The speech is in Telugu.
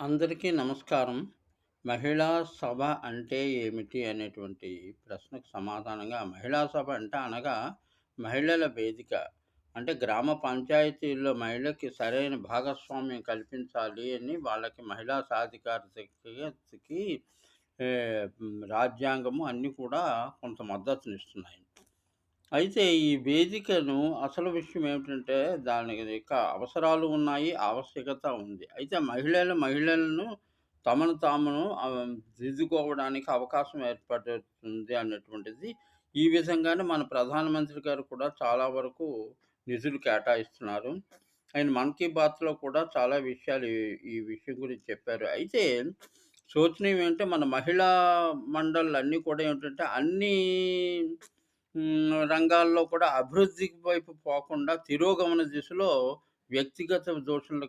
అందరికీ నమస్కారం. మహిళా సభ అంటే ఏమిటి? అనేటువంటి ప్రశ్నకు సమాధానంగా మహిళా సభ అంటే అనగా మహిళల వేదిక. అంటే గ్రామ పంచాయతీల్లో మహిళకి సరైన భాగస్వామ్యం కల్పించాలి అని వాళ్ళకి మహిళా సాధికారతకి రాజ్యాంగము అన్నీ కూడా కొంత మద్దతునిస్తున్నాయి. అయితే ఈ వేదికను అసలు విషయం ఏమిటంటే దాని యొక్క అవసరాలు ఉన్నాయి. ఆవశ్యకత ఉంది. అయితే మహిళలు మహిళలను తమను తామును దిద్దుకోవడానికి అవకాశం ఏర్పడుతుంది అన్నటువంటిది ఈ విధంగానే మన ప్రధానమంత్రి గారు కూడా చాలా వరకు నిధులు కేటాయిస్తున్నారు. ఆయన 'మన్ కీ బాత్'లో కూడా చాలా విషయాలు ఈ విషయం గురించి చెప్పారు. అయితే శోచనీయం ఏంటంటే మన మహిళా మండళ్ళన్నీ కూడా ఏంటంటే అన్నీ రంగాల్లో కూడా అభివృద్ధి వైపు పోకుండా తిరోగమన దిశలో వ్యక్తిగత దోషులకు